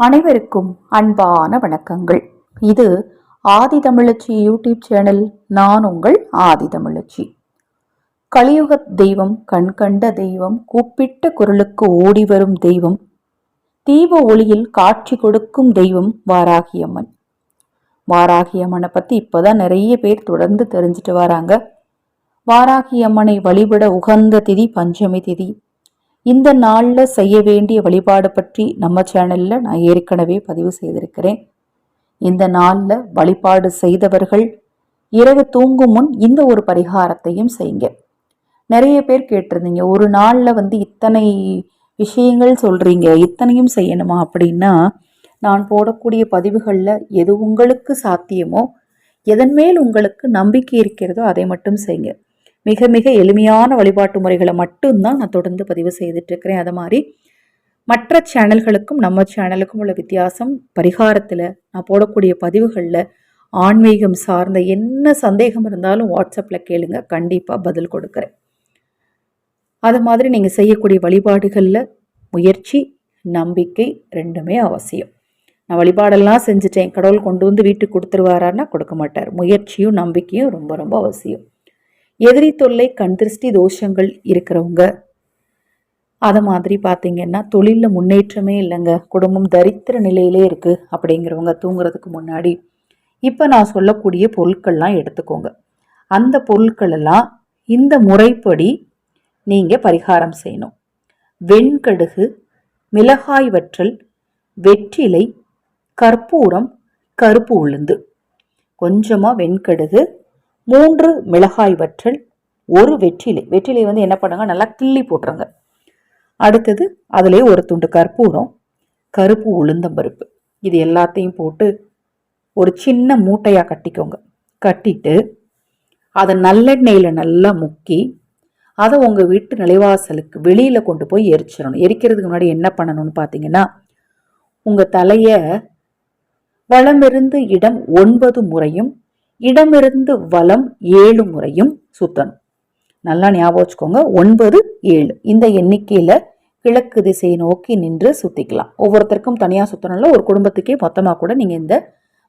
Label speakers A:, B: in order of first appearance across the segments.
A: அனைவருக்கும் அன்பான வணக்கங்கள். இது ஆதி தமிழச்சி யூடியூப் சேனல் நான் உங்கள் ஆதி தமிழச்சி. கலியுக தெய்வம் கண்கண்ட தெய்வம் கூப்பிட்ட குரலுக்கு ஓடி வரும் தெய்வம் தீப ஒளியில் காட்சி கொடுக்கும் தெய்வம் வாராகியம்மன். வாராகியம்மனை பற்றி இப்போதான் நிறைய பேர் தொடர்ந்து தெரிஞ்சுட்டு வராங்க. வாராகியம்மனை வழிபட உகந்த திதி பஞ்சமி திதி. இந்த நாளில் செய்ய வேண்டிய வழிபாடு பற்றி நம்ம சேனலில் நான் ஏற்கனவே பதிவு செய்திருக்கிறேன். இந்த நாளில் வழிபாடு செய்தவர்கள் இரவு தூங்கும் முன் இந்த ஒரு பரிகாரத்தையும் செய்யுங்க. நிறைய பேர் கேட்டிருந்தீங்க ஒரு நாளில் வந்து இத்தனை விஷயங்கள் சொல்கிறீங்க இத்தனையும் செய்யணுமா அப்படின்னா நான் போடக்கூடிய பதிவுகளில் எது உங்களுக்கு சாத்தியமோ எதன் மேல் உங்களுக்கு நம்பிக்கை இருக்கிறதோ அதை மட்டும் செய்யுங்க. மிக மிக எளிமையான வழிபாட்டு முறைகளை மட்டும்தான் நான் தொடர்ந்து பதிவு செய்துட்ருக்கிறேன் அதை மாதிரி மற்ற சேனல்களுக்கும் நம்ம சேனலுக்கும் உள்ள வித்தியாசம் பரிகாரத்தில் நான் போடக்கூடிய பதிவுகளில் ஆன்மீகம் சார்ந்த என்ன சந்தேகம் இருந்தாலும் வாட்ஸ்அப்பில் கேளுங்க. கண்டிப்பாக பதில் கொடுக்குறேன். அது மாதிரி நீங்கள் செய்யக்கூடிய வழிபாடுகளில் முயற்சி நம்பிக்கை ரெண்டுமே அவசியம். நான் வழிபாடெல்லாம் செஞ்சுட்டேன். கடவுள் கொண்டு வந்து வீட்டுக்கு கொடுத்துருவாரான்னா கொடுக்க மாட்டார். முயற்சியும் நம்பிக்கையும் ரொம்ப ரொம்ப அவசியம். எதிரி தொல்லை கண் திருஷ்டி தோஷங்கள் இருக்கிறவங்க. அதை மாதிரி பார்த்தீங்கன்னா தொழிலில் முன்னேற்றமே இல்லைங்க. குடும்பம் தரித்திர நிலையிலே இருக்குது அப்படிங்கிறவங்க தூங்குறதுக்கு முன்னாடி. இப்போ நான் சொல்லக்கூடிய பொருட்கள்லாம் எடுத்துக்கோங்க. அந்த பொருட்களெல்லாம் இந்த முறைப்படி நீங்கள் பரிகாரம் செய்யணும். வெண்கடுகு மிளகாய் வற்றல் வெற்றிலை கற்பூரம் கருப்பு உளுந்து. கொஞ்சமாக வெண்கடுகு மூன்று மிளகாய் வற்றல் ஒரு வெற்றிலை. வெற்றிலை வந்து என்ன பண்ணுங்க? நல்லா கிள்ளி போட்டுருங்க. அடுத்தது அதிலே ஒரு துண்டு கற்பூரம் கருப்பு உளுந்தம்பருப்பு இது எல்லாத்தையும் போட்டு ஒரு சின்ன மூட்டையாக கட்டிக்கோங்க. கட்டிட்டு அதை நல்லெண்ணெயில் நல்லா முக்கி அதை உங்கள் வீட்டு நிலைவாசலுக்கு வெளியில் கொண்டு போய் எரிச்சிடணும். எரிக்கிறதுக்கு முன்னாடி என்ன பண்ணணும்னு பார்த்தீங்கன்னா உங்கள் தலையை வளமிருந்து இடம் ஒன்பது முறையும் இடமிருந்து வலம் ஏழு முறையும் சுத்தணும். நல்லா ஞாபகம் வச்சுக்கோங்க ஒன்பது ஏழு. இந்த எண்ணிக்கையில் கிழக்கு திசையை நோக்கி நின்று சுற்றிக்கலாம் ஒவ்வொருத்தருக்கும் தனியாக சுற்றணும்ல ஒரு குடும்பத்துக்கே மொத்தமாக கூட நீங்கள் இந்த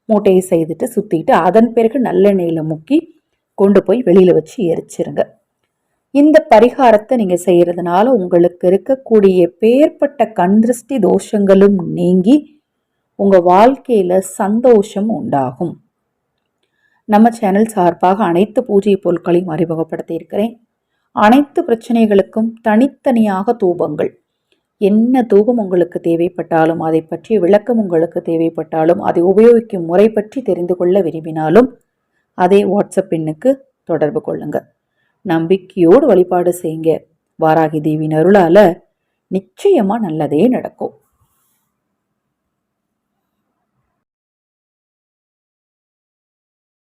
A: மூட்டையை செய்துட்டு சுற்றிட்டு அதன் பிறகு நல்லெண்ணெயில் முக்கி கொண்டு போய் வெளியில் வச்சு எரிச்சிருங்க. இந்த பரிகாரத்தை நீங்கள் செய்கிறதுனால உங்களுக்கு இருக்கக்கூடிய பேர்பட்ட கண்திருஷ்டி தோஷங்களும் நீங்கி உங்கள் வாழ்க்கையில் சந்தோஷம் உண்டாகும். நம்ம சேனல் சார்பாக அனைத்து பூஜை பொருட்களையும் அறிமுகப்படுத்தி இருக்கிறேன். அனைத்து பிரச்சனைகளுக்கும் தனித்தனியாக தூபங்கள். என்ன தூபம் உங்களுக்கு தேவைப்பட்டாலும் அதை பற்றி விளக்கம் உங்களுக்கு தேவைப்பட்டாலும் அதை உபயோகிக்கும் முறை பற்றி தெரிந்து கொள்ள விரும்பினாலும் அதே வாட்ஸ்அப் எண்ணுக்கு தொடர்பு கொள்ளுங்க. நம்பிக்கையோடு வழிபாடு செய்யுங்க. வாராகி தேவியின் அருளால் நிச்சயமாக நல்லதே நடக்கும்.